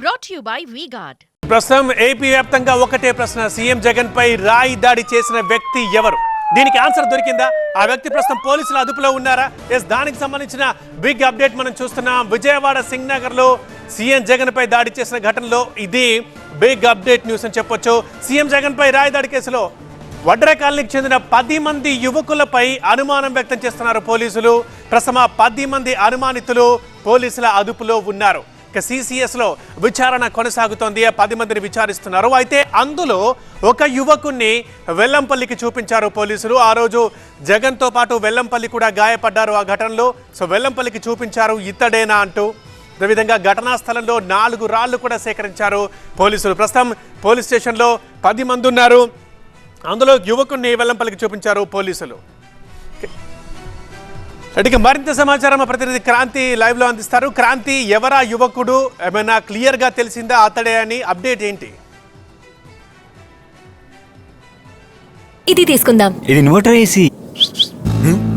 Brought you by V-Guard ప్రస్తుతం AP వ్యాప్తంగా ఒకటే ప్రశ్న. సీఎం జగన్ పై రాయి దాడి చేసిన వ్యక్తి ఎవరు? దీనికి ఆన్సర్ దొరికిందా? ఆ వ్యక్తి ప్రస్తుతం పోలీసుల అదుపులో ఉన్నారా? ఎస్ దానికి సంబంధించిన బిగ్ అప్డేట్ మనం చూస్తున్నాం. విజయవాడ సింగ్ నగర్లో సీఎం జగన్ పై దాడి చేసిన ఘటనలో ఇది బిగ్ అప్డేట్ న్యూస్ అని చెప్పొచ్చు. సీఎం జగన్ పై రాయి దాడి కేసులో వడ్ర కాలనీకి చెందిన పది మంది యువకులపై అనుమానం వ్యక్తం చేస్తున్నారు పోలీసులు. ప్రస్తుతం ఆ పది మంది అనుమానితులు పోలీసుల అదుపులో ఉన్నారు. ఇక విచారణ కొనసాగుతోంది. పది మందిని విచారిస్తున్నారు. అయితే అందులో ఒక యువకుణ్ణి వెల్లంపల్లికి చూపించారు పోలీసులు. ఆ రోజు జగన్తో పాటు వెల్లంపల్లి కూడా గాయపడ్డారు ఆ ఘటనలో. సో వెల్లంపల్లికి చూపించారు ఇతడేనా అంటూ. అదేవిధంగా ఘటనా స్థలంలో నాలుగు రాళ్ళు కూడా సేకరించారు పోలీసులు. ప్రస్తుతం పోలీస్ స్టేషన్లో పది మంది ఉన్నారు. అందులో యువకుణ్ణి వెల్లంపల్లికి చూపించారు పోలీసులు. ఇక మరింత సమాచారం మా ప్రతినిధి క్రాంతి లైవ్లో అందిస్తారు. క్రాంతి ఎవరా యువకుడు? ఏమైనా క్లియర్గా తెలిసిందా అతడే అని అప్డేట్ ఏంటి? ఇది తీసుకుందాం. ఇది ఇన్వర్టర్ ఏసీ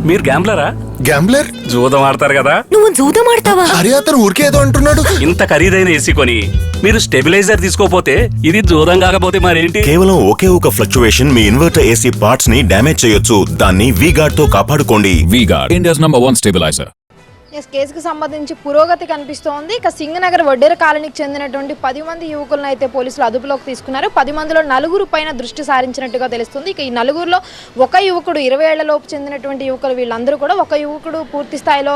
మీరు గ్యాంబ్లరా? గ్యాంబ్లర్? జూదం ఆడతారు కదా. నువ్వు జూదం ఆడతావా? అరే అతను ఊరికే ఏదో అంటున్నాడు. ఇంత ఖరీదైన ఏసీ కొని మీరు స్టెబిలైజర్ తీసుకోపోతే ఇది జూదం కాకపోతే మరేంటి? కేవలం ఒకే ఒక ఫ్లక్చువేషన్ మీ ఇన్వర్టర్ ఏసీ పార్ట్స్ని డ్యామేజ్ చేయొచ్చు. దాన్ని వీ గార్డ్తో కాపాడుకోండి. VGuard, India's number one stabilizer. ఎస్ కేసుకు సంబంధించి పురోగతి కనిపిస్తోంది. ఇక సింగనగర్ వడ్డేర కాలనీకి చెందినటువంటి పది మంది యువకులను అయితే పోలీసులు అదుపులోకి తీసుకున్నారు. పది మందిలో నలుగురు పైన దృష్టి సారించినట్టుగా తెలుస్తుంది. ఇక ఈ నలుగురిలో ఒక యువకుడు ఇరవై ఏళ్ళలోపు చెందినటువంటి యువకులు వీళ్ళందరూ కూడా ఒక యువకుడు పూర్తి స్థాయిలో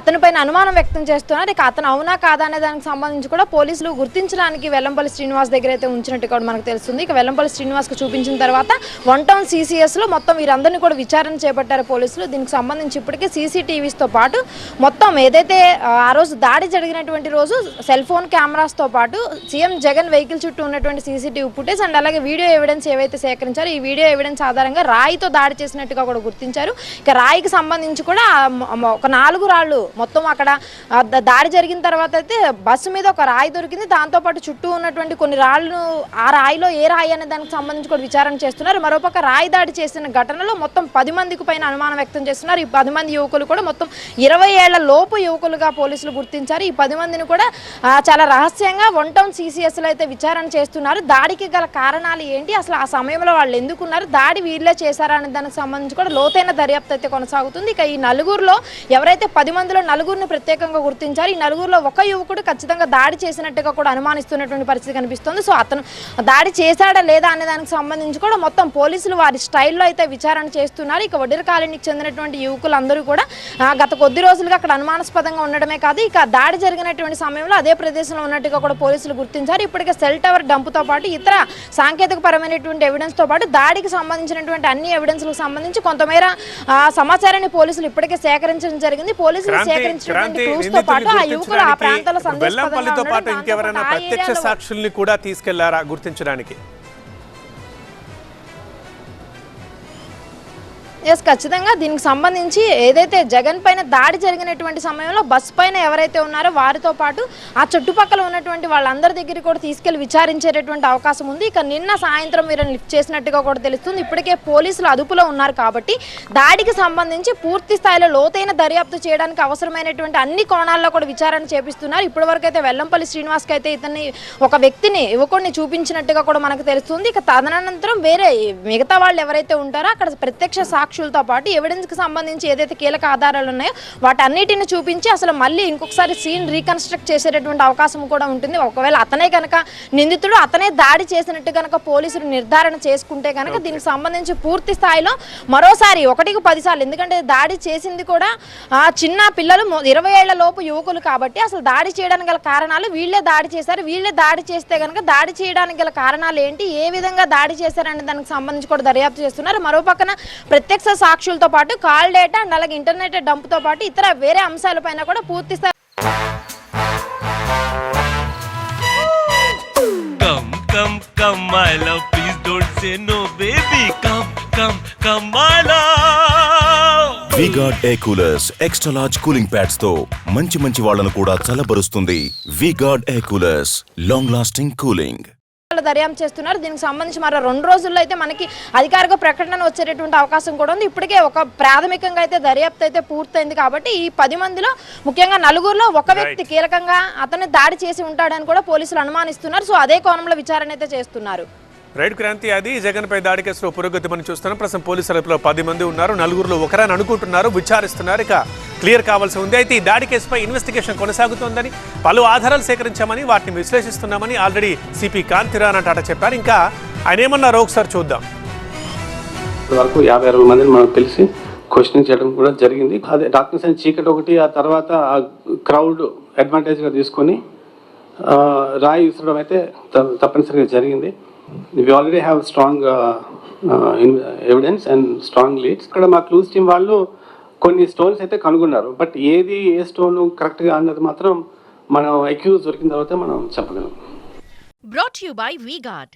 అతనిపైన అనుమానం వ్యక్తం చేస్తున్నారు. ఇక అతను అవునా కాదా అనే దానికి సంబంధించి కూడా పోలీసులు గుర్తించడానికి వెల్లంపల్లి శ్రీనివాస్ దగ్గర అయితే ఉంచినట్టు కూడా మనకు తెలుస్తుంది. ఇక వెల్లంపల్లి శ్రీనివాస్కు చూపించిన తర్వాత వన్ టౌన్ సీసీఎస్లో మొత్తం వీరందరినీ కూడా విచారణ చేపట్టారు పోలీసులు. దీనికి సంబంధించి ఇప్పటికే సీసీటీవీస్తో పాటు మొత్తం ఏదైతే ఆ, రోజు దాడి జరిగినటువంటి రోజు సెల్ ఫోన్ కెమెరాస్తో పాటు సీఎం జగన్ వెహికల్ చుట్టూ ఉన్నటువంటి సీసీటీవీ ఫుటేజ్ అండ్ అలాగే వీడియో ఎవిడెన్స్ ఏవైతే సేకరించారో ఈ వీడియో ఎవిడెన్స్ ఆధారంగా రాయితో దాడి చేసినట్టుగా కూడా గుర్తించారు. ఇక రాయికి సంబంధించి కూడా ఒక నాలుగు రాళ్ళు మొత్తం అక్కడ దాడి జరిగిన తర్వాత అయితే బస్సు మీద ఒక రాయి దొరికింది. దాంతోపాటు చుట్టూ ఉన్నటువంటి కొన్ని రాళ్ళు ఆ రాయిలో ఏ రాయి అనే దానికి సంబంధించి కూడా విచారణ చేస్తున్నారు. మరోపక్క రాయి దాడి చేసిన ఘటనలో మొత్తం పది మందికి పైన అనుమానం వ్యక్తం చేస్తున్నారు. ఈ పది మంది యువకులు కూడా మొత్తం ఇరవై ఏళ్ళ లోపు యువకులుగా పోలీసులు గుర్తించారు. ఈ పది మందిని కూడా చాలా రహస్యంగా వన్ టౌన్ సీసీఎస్లో అయితే విచారణ చేస్తున్నారు. దాడికి గల కారణాలు ఏంటి? అసలు ఆ సమయంలో వాళ్ళు ఎందుకున్నారు? దాడి వీళ్ళే చేశారా అనే దానికి సంబంధించి కూడా లోతైన దర్యాప్తు అయితే కొనసాగుతుంది. ఇక ఈ నలుగురిలో ఎవరైతే పది మందిలో నలుగురిని ప్రత్యేకంగా గుర్తించారు ఈ నలుగురులో ఒక యువకుడు ఖచ్చితంగా దాడి చేసినట్టుగా కూడా అనుమానిస్తున్నటువంటి పరిస్థితి కనిపిస్తుంది. సో అతను దాడి చేశాడా లేదా అనే దానికి సంబంధించి కూడా మొత్తం పోలీసులు వారి స్టైల్లో అయితే విచారణ చేస్తున్నారు. ఇక వడ్డీర కాలనీకి చెందినటువంటి యువకులందరూ కూడా గత కొద్ది రోజులుగా అక్కడ అనుమానాస్పదంగా ఉండడమే కాదు ఇక దాడి జరిగినటువంటి సమయంలో అదే ప్రదేశంలో ఉన్నట్టుగా కూడా పోలీసులు గుర్తించారు. ఇప్పటికే సెల్ టవర్ డంపుతో పాటు ఇతర సాంకేతిక పరమైనటువంటి ఎవిడెన్స్తో పాటు దాడికి సంబంధించినటువంటి అన్ని ఎవిడెన్స్లకు సంబంధించి కొంతమేర ఆ, సమాచారాన్ని పోలీసులు ఇప్పటికే సేకరించడం జరిగింది. పోలీసులు సేకరించినటువంటి క్రాంతి క్లూస్తో పాటు ఆ యువకులు ఆ వెల్లంపల్లితో సందేశపదంగా పాటు ఇంకెవరైనా ప్రత్యక్ష సాక్షుల్ని కూడా తీసుకెళ్ళారా గుర్తించడానికి? ఎస్ ఖచ్చితంగా. దీనికి సంబంధించి ఏదైతే జగన్ పైన దాడి జరిగినటువంటి సమయంలో బస్ పైన ఎవరైతే ఉన్నారో వారితో పాటు ఆ చుట్టుపక్కల ఉన్నటువంటి వాళ్ళందరి దగ్గర కూడా తీసుకెళ్ళి విచారించేటటువంటి అవకాశం ఉంది. ఇక నిన్న సాయంత్రం వీరిని లిఫ్ట్ చేసినట్టుగా కూడా తెలుస్తుంది. ఇప్పటికే పోలీసులు అదుపులో ఉన్నారు కాబట్టి దాడికి సంబంధించి పూర్తి స్థాయిలో లోతైన దర్యాప్తు చేయడానికి అవసరమైనటువంటి అన్ని కోణాల్లో కూడా విచారణ చేపిస్తున్నారు. ఇప్పటివరకు అయితే వెల్లంపల్లి శ్రీనివాస్కి అయితే ఇతన్ని ఒక వ్యక్తిని యువకుడిని చూపించినట్టుగా కూడా మనకు తెలుస్తుంది. ఇక తదనంతరం వేరే మిగతా వాళ్ళు ఎవరైతే ఉంటారో అక్కడ ప్రత్యక్ష సాక్షులతో పాటు ఎవిడెన్స్కి సంబంధించి ఏదైతే కీలక ఆధారాలు ఉన్నాయో వాటన్నిటిని చూపించి అసలు మళ్ళీ ఇంకొకసారి సీన్ రీకన్స్ట్రక్ట్ చేసేటటువంటి అవకాశం కూడా ఉంటుంది. ఒకవేళ అతనే కనుక నిందితుడు అతనే దాడి చేసినట్టు కనుక పోలీసులు నిర్ధారణ చేసుకుంటే కనుక దీనికి సంబంధించి పూర్తి స్థాయిలో మరోసారి ఒకటికి పదిసార్లు ఎందుకంటే దాడి చేసింది కూడా ఆ చిన్న పిల్లలు ఇరవై ఏళ్ళ లోపు యువకులు కాబట్టి అసలు దాడి చేయడానికి గల కారణాలు వీళ్ళే దాడి చేశారు. వీళ్ళే దాడి చేస్తే కనుక దాడి చేయడానికి గల కారణాలు ఏంటి? ఏ విధంగా దాడి చేశారనే దానికి సంబంధించి కూడా దర్యాప్తు చేస్తున్నారు. మరో పక్కన ప్రత్యక్ష సాక్షులతో పాటు కాల్ డేటా అండ్ అలాగే ఇంటర్నెట్ డంప్తో పాటు ఇతర వేరే అంశాలపైన కూడా పూర్తి స్థాయి Come, come, come, my love. Please don't say no, baby. Come, come, come, my love. V Guard air coolers extra large cooling ప్యాడ్స్తో మంచి మంచి వాళ్ళను కూడా చల్లబరుస్తుంది V Guard air coolers long lasting cooling వాళ్ళు దర్యాప్తు చేస్తున్నారు. దీనికి సంబంధించి మరో రెండు రోజుల్లో అయితే మనకి అధికారిక ప్రకటన వచ్చేటటువంటి అవకాశం కూడా ఉంది. ఇప్పటికే ఒక ప్రాథమికంగా అయితే దర్యాప్తు అయితే పూర్తయింది కాబట్టి ఈ పది మందిలో ముఖ్యంగా నలుగురిలో ఒక వ్యక్తి కీలకంగా అతను దాడి చేసి ఉంటాడని కూడా పోలీసులు అనుమానిస్తున్నారు. సో అదే కోణంలో విచారణ అయితే చేస్తున్నారు. రైడ్ క్రాంతి అది. జగన్పై దాడి కేసులో పురోగతి మనం చూస్తున్నాం. ప్రస్తుతం పోలీసు అదుపులో పది మంది ఉన్నారు. నలుగురులో ఒకరని అనుకుంటున్నారు. విచారిస్తున్నారు. ఇక క్లియర్ కావాల్సి ఉంది. అయితే ఈ దాడి కేసుపై ఇన్వెస్టిగేషన్ కొనసాగుతోందని పలు ఆధారాలు సేకరించామని వాటిని విశ్లేషిస్తున్నామని ఆల్రెడీ సిపి కాంతిరాణ టాటా చెప్పారు. ఇంకా ఆయన ఏమన్నారో ఒకసారి చూద్దాం. వరకు యాభై అరవై మందిని మనకు తెలిసి క్వశ్చన్ చేయడం కూడా జరిగింది. అదే డాక్టర్స్ అండ్ చీకటి ఒకటి ఆ తర్వాత ఆ క్రౌడ్ అడ్వాంటేజ్గా తీసుకొని రాయి విసరడం అయితే త- తప్పనిసరిగా జరిగింది. We already have strong evidence and strong leads ఇక్కడ మా క్లూస్ టీమ్ వాళ్ళు కొన్ని స్టోన్స్ అయితే కనుగొన్నారు. బట్ ఏది ఏ స్టోన్ కరెక్ట్గా అన్నది మాత్రం మనం ఎక్యూజ్ దొరికిన తర్వాత మనం చెప్పగలం brought you by by VGuard.